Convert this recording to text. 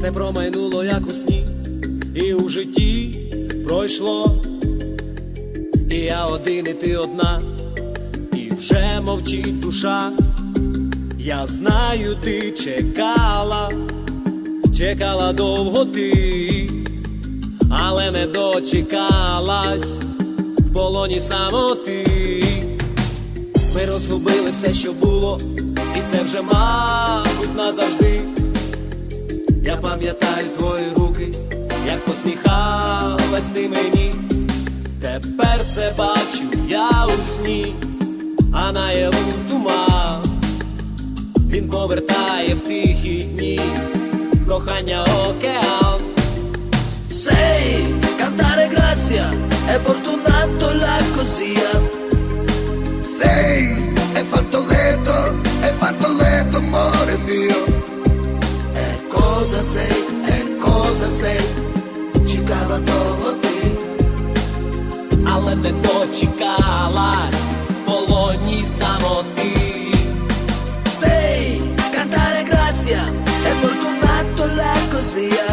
все промайнуло, як у сні, і у житті пройшло. І я один, і ти одна, і вже мовчить душа. Я знаю, ти чекала, чекала довго ти, але не дочекалась в полоні самоти. Ми розгубили все, що було, і це вже. Я пам'ятаю твої руки, як посміхалась ти мені. Тепер це бачу я у сні, а наяву туман. Він повертає в тихі дні, в кохання океан. Cosa sei, e cosa sei, чекала довго ти. але не дочекалась в полоні самоти. Sei cantare grazia, è fortunato la così.